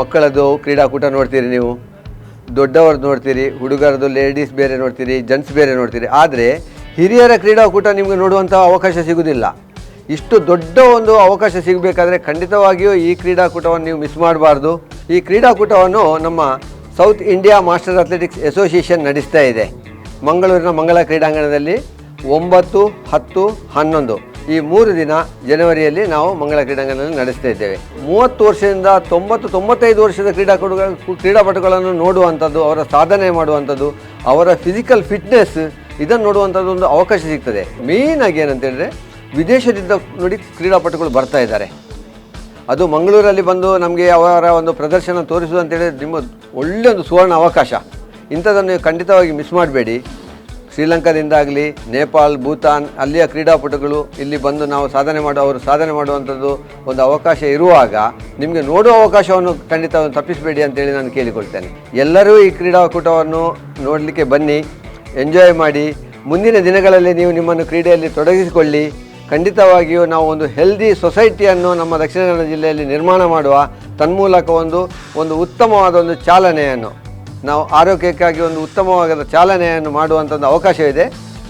ಮಕ್ಕಳದ್ದು ಕ್ರೀಡಾಕೂಟ ನೋಡ್ತೀರಿ ನೀವು, ದೊಡ್ಡವ್ರದ್ದು ನೋಡ್ತೀರಿ, ಹುಡುಗರದ್ದು ಲೇಡೀಸ್ ಬೇರೆ ನೋಡ್ತೀರಿ ಜೆಂಟ್ಸ್ ಬೇರೆ ನೋಡ್ತೀರಿ. ಆದರೆ ಹಿರಿಯರ ಕ್ರೀಡಾಕೂಟ ನಿಮಗೆ ನೋಡುವಂಥ ಅವಕಾಶ ಸಿಗುವುದಿಲ್ಲ ಇಷ್ಟು ದೊಡ್ಡ ಒಂದು ಅವಕಾಶ ಸಿಗಬೇಕಾದ್ರೆ ಖಂಡಿತವಾಗಿಯೂ ಈ ಕ್ರೀಡಾಕೂಟವನ್ನು ನೀವು ಮಿಸ್ ಮಾಡಬಾರ್ದು. ಈ ಕ್ರೀಡಾಕೂಟವನ್ನು ನಮ್ಮ South India master athletics association ನಡೆಸ್ತಾ ಇದೆ. ಮಂಗಳೂರಿನ ಮಂಗಳ ಕ್ರೀಡಾಂಗಣದಲ್ಲಿ ಒಂಬತ್ತು, ಹತ್ತು, ಹನ್ನೊಂದು. ಈ ಮೂರು ದಿನ ಜನವರಿಯಲ್ಲಿ ನಾವು ಮಂಗಳ ಕ್ರೀಡಾಂಗಣದಲ್ಲಿ ನಡೆಸ್ತಾ ಇದ್ದೇವೆ. ಮೂವತ್ತು ವರ್ಷದಿಂದ ತೊಂಬತ್ತು, ತೊಂಬತ್ತೈದು ವರ್ಷದ ಕ್ರೀಡಾಕೂಟ ಕ್ರೀಡಾಪಟುಗಳನ್ನು ನೋಡುವಂಥದ್ದು, ಅವರ ಸಾಧನೆ ಮಾಡುವಂಥದ್ದು, ಅವರ ಫಿಸಿಕಲ್ ಫಿಟ್ನೆಸ್ ಇದನ್ನು ನೋಡುವಂಥದ್ದು ಒಂದು ಅವಕಾಶ ಸಿಗ್ತದೆ. ಮೇಯ್ನ್ ಆಗಿ ಏನಂತೇಳಿದ್ರೆ, ವಿದೇಶದಿಂದ ನೋಡಿ ಕ್ರೀಡಾಪಟುಗಳು ಬರ್ತಾ ಇದ್ದಾರೆ. ಅದು ಮಂಗಳೂರಲ್ಲಿ ಬಂದು ನಮಗೆ ಅವರ ಒಂದು ಪ್ರದರ್ಶನ ತೋರಿಸುವುದು ಅಂತೇಳಿ ನಿಮ್ಮ ಒಳ್ಳೆಯ ಒಂದು ಸುವರ್ಣ ಅವಕಾಶ. ಇಂಥದ್ದನ್ನು ಖಂಡಿತವಾಗಿ ಮಿಸ್ ಮಾಡಬೇಡಿ. ಶ್ರೀಲಂಕಾದಿಂದಾಗಲಿ ನೇಪಾಲ್ ಭೂತಾನ್, ಅಲ್ಲಿಯ ಕ್ರೀಡಾಪಟುಗಳು ಇಲ್ಲಿ ಬಂದು ನಾವು ಸಾಧನೆ ಮಾಡೋ, ಅವರು ಸಾಧನೆ ಮಾಡುವಂಥದ್ದು ಒಂದು ಅವಕಾಶ ಇರುವಾಗ ನಿಮಗೆ ನೋಡುವ ಅವಕಾಶವನ್ನು ಖಂಡಿತ ತಪ್ಪಿಸಬೇಡಿ ಅಂತೇಳಿ ನಾನು ಕೇಳಿಕೊಳ್ತೇನೆ. ಎಲ್ಲರೂ ಈ ಕ್ರೀಡಾಕೂಟವನ್ನು ನೋಡಲಿಕ್ಕೆ ಬನ್ನಿ ಎಂಜಾಯ್ ಮಾಡಿ, ಮುಂದಿನ ದಿನಗಳಲ್ಲಿ ನೀವು ನಿಮ್ಮನ್ನು ಕ್ರೀಡೆಯಲ್ಲಿ ತೊಡಗಿಸಿಕೊಳ್ಳಿ. ಖಂಡಿತವಾಗಿಯೂ ನಾವು ಒಂದು ಹೆಲ್ದಿ ಸೊಸೈಟಿಯನ್ನು ನಮ್ಮ ದಕ್ಷಿಣ ಕನ್ನಡ ಜಿಲ್ಲೆಯಲ್ಲಿ ನಿರ್ಮಾಣ ಮಾಡುವ ತನ್ಮೂಲಕ ಒಂದು ಒಂದು ಉತ್ತಮವಾದ ಒಂದು ಚಾಲನೆಯನ್ನು ನಾವು ಆರೋಗ್ಯಕ್ಕಾಗಿ ಒಂದು ಉತ್ತಮವಾದ ಚಾಲನೆಯನ್ನು ಮಾಡುವಂಥ ಅವಕಾಶವಿದೆ.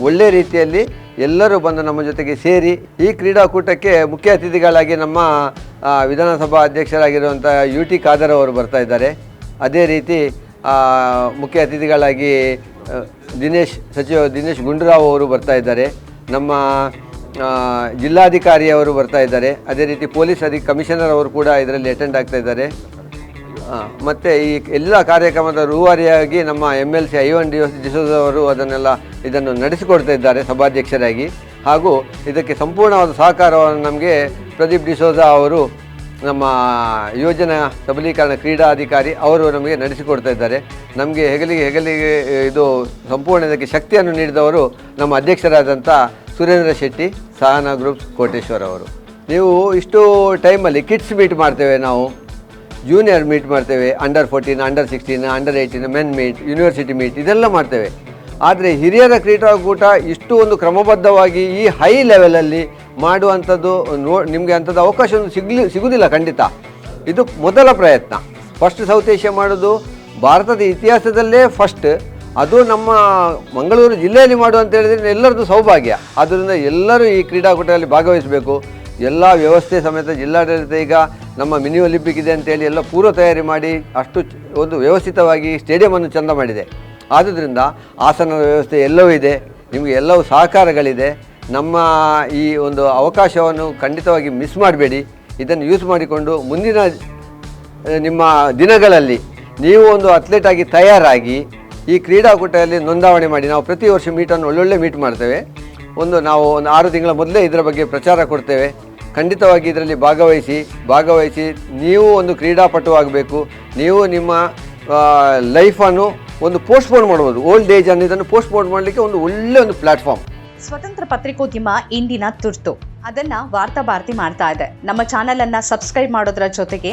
ಒಳ್ಳೆ ರೀತಿಯಲ್ಲಿ ಎಲ್ಲರೂ ಬಂದು ನಮ್ಮ ಜೊತೆಗೆ ಸೇರಿ ಈ ಕ್ರೀಡಾಕೂಟಕ್ಕೆ ಮುಖ್ಯ ಅತಿಥಿಗಳಾಗಿ ನಮ್ಮ ವಿಧಾನಸಭಾ ಅಧ್ಯಕ್ಷರಾಗಿರುವಂಥ ಯು ಟಿ ಖಾದರ್ ಅವರು ಬರ್ತಾ ಇದ್ದಾರೆ. ಅದೇ ರೀತಿ ಮುಖ್ಯ ಅತಿಥಿಗಳಾಗಿ ದಿನೇಶ್, ಸಚಿವ ದಿನೇಶ್ ಗುಂಡೂರಾವ್ ಅವರು ಬರ್ತಾ ಇದ್ದಾರೆ. ನಮ್ಮ ಜಿಲ್ಲಾಧಿಕಾರಿಯವರು ಬರ್ತಾ ಇದ್ದಾರೆ. ಅದೇ ರೀತಿ ಪೊಲೀಸ್ ಅಧಿ, ಕಮಿಷನರ್ ಅವರು ಕೂಡ ಇದರಲ್ಲಿ ಅಟೆಂಡ್ ಆಗ್ತಾ ಇದ್ದಾರೆ. ಮತ್ತೆ ಈ ಎಲ್ಲ ಕಾರ್ಯಕ್ರಮದ ರೂವಾರಿಯಾಗಿ ನಮ್ಮ M L C Ivan D D'Souza ಅವರು ಅದನ್ನೆಲ್ಲ ಇದನ್ನು ನಡೆಸಿಕೊಡ್ತಾ ಇದ್ದಾರೆ ಸಭಾಧ್ಯಕ್ಷರಾಗಿ. ಹಾಗೂ ಇದಕ್ಕೆ ಸಂಪೂರ್ಣವಾದ ಸಹಕಾರವನ್ನು ನಮಗೆ ಪ್ರದೀಪ್ ಡಿಸೋಜಾ ಅವರು ನಮ್ಮ ಯೋಜನಾ ಸಬಲೀಕರಣ ಕ್ರೀಡಾಧಿಕಾರಿ ಅವರು ನಮಗೆ ನಡೆಸಿಕೊಡ್ತಾ ಇದ್ದಾರೆ. ನಮಗೆ ಹೆಗಲಿಗೆ ಹೆಗಲಿಗೆ ಇದು ಸಂಪೂರ್ಣ ಇದಕ್ಕೆ ಶಕ್ತಿಯನ್ನು ನೀಡಿದವರು ನಮ್ಮ ಅಧ್ಯಕ್ಷರಾದಂಥ ಸುರೇಂದ್ರ ಶೆಟ್ಟಿ, ಸಹನಾ ಗ್ರೂಪ್ಸ್ ಕೋಟೇಶ್ವರ್ ಅವರು. ನೀವು ಇಷ್ಟು ಟೈಮಲ್ಲಿ ಕಿಡ್ಸ್ ಮೀಟ್ ಮಾಡ್ತೇವೆ ನಾವು. ಜೂನಿಯರ್ ಮೀಟ್ ಮಾಡ್ತೇವೆ under fourteen under sixteen under eighteen men meet university meet ಇದೆಲ್ಲ ಮಾಡ್ತೇವೆ. ಆದರೆ ಹಿರಿಯರ ಕ್ರೀಡಾಕೂಟ ಇಷ್ಟು ಒಂದು ಕ್ರಮಬದ್ಧವಾಗಿ ಈ ಹೈ ಲೆವೆಲಲ್ಲಿ ಮಾಡುವಂಥದ್ದು ನೋ, ನಿಮಗೆ ಅಂಥದ್ದು ಅವಕಾಶ ಒಂದು ಸಿಗ್ಲಿ ಸಿಗುವುದಿಲ್ಲ ಖಂಡಿತ. ಇದು ಮೊದಲ ಪ್ರಯತ್ನ. ಫಸ್ಟ್ ಸೌತ್ ಏಷ್ಯಾ ಮಾಡೋದು, ಭಾರತದ ಇತಿಹಾಸದಲ್ಲೇ ಫಸ್ಟ್ ಅದು ನಮ್ಮ ಮಂಗಳೂರು ಜಿಲ್ಲೆಯಲ್ಲಿ ಮಾಡುವಂತ ಹೇಳಿದ್ರೆ ಎಲ್ಲರದ್ದು ಸೌಭಾಗ್ಯ. ಆದ್ದರಿಂದ ಎಲ್ಲರೂ ಈ ಕ್ರೀಡಾಕೂಟದಲ್ಲಿ ಭಾಗವಹಿಸಬೇಕು. ಎಲ್ಲ ವ್ಯವಸ್ಥೆ ಸಮೇತ ಜಿಲ್ಲಾಡಳಿತ ಈಗ ನಮ್ಮ ಮಿನಿ ಒಲಿಂಪಿಕ್ ಇದೆ ಅಂತೇಳಿ ಎಲ್ಲ ಪೂರ್ವ ತಯಾರಿ ಮಾಡಿ ಅಷ್ಟು ಒಂದು ವ್ಯವಸ್ಥಿತವಾಗಿ ಸ್ಟೇಡಿಯಮನ್ನು ಚೆಂದ ಮಾಡಿದೆ. ಆದುದರಿಂದ ಆಸನದ ವ್ಯವಸ್ಥೆ ಎಲ್ಲವೂ ಇದೆ. ನಿಮಗೆ ಎಲ್ಲವೂ ಸಹಕಾರಗಳಿದೆ. ನಮ್ಮ ಈ ಒಂದು ಅವಕಾಶವನ್ನು ಖಂಡಿತವಾಗಿ ಮಿಸ್ ಮಾಡಬೇಡಿ. ಇದನ್ನು ಯೂಸ್ ಮಾಡಿಕೊಂಡು ಮುಂದಿನ ನಿಮ್ಮ ದಿನಗಳಲ್ಲಿ ನೀವು ಒಂದು ಅಥ್ಲೆಟಾಗಿ ತಯಾರಾಗಿ ಈ ಕ್ರೀಡಾಕೂಟದಲ್ಲಿ ನೋಂದಾವಣೆ ಮಾಡಿ. ನಾವು ಪ್ರತಿ ವರ್ಷ ಮೀಟನ್ನು ಒಳ್ಳೊಳ್ಳೆ ಮೀಟ್ ಮಾಡ್ತೇವೆ. ಒಂದು ನಾವು ಒಂದು ಆರು ತಿಂಗಳ ಮೊದಲೇ ಇದರ ಬಗ್ಗೆ ಪ್ರಚಾರ ಕೊಡ್ತೇವೆ. ಖಂಡಿತವಾಗಿ ಇದರಲ್ಲಿ ಭಾಗವಹಿಸಿ ಭಾಗವಹಿಸಿ ನೀವು ಒಂದು ಕ್ರೀಡಾಪಟು ಆಗಬೇಕು ನೀವು ನಿಮ್ಮ ಲೈಫನ್ನು ಒಂದು ಪೋಸ್ಟ್ಪೋನ್ ಮಾಡ್ಬೋದು. ಓಲ್ಡ್ ಏಜ್ ಅನ್ನು ಇದನ್ನು ಪೋಸ್ಟ್ಪೋನ್ ಮಾಡಲಿಕ್ಕೆ ಒಂದು ಒಳ್ಳೆ ಒಂದು ಪ್ಲಾಟ್ಫಾರ್ಮ್ ಸ್ವತಂತ್ರ ಪತ್ರಿಕೋದ್ಯಮ ಇಂದಿನ ತುರ್ತು. ಅದನ್ನ ವಾರ್ತಾ ಭಾರತಿ ಮಾಡ್ತಾ ಇದೆ. ನಮ್ಮ ಚಾನೆಲ್ ಅನ್ನ ಸಬ್ಸ್ಕ್ರೈಬ್ ಮಾಡೋದ್ರ ಜೊತೆಗೆ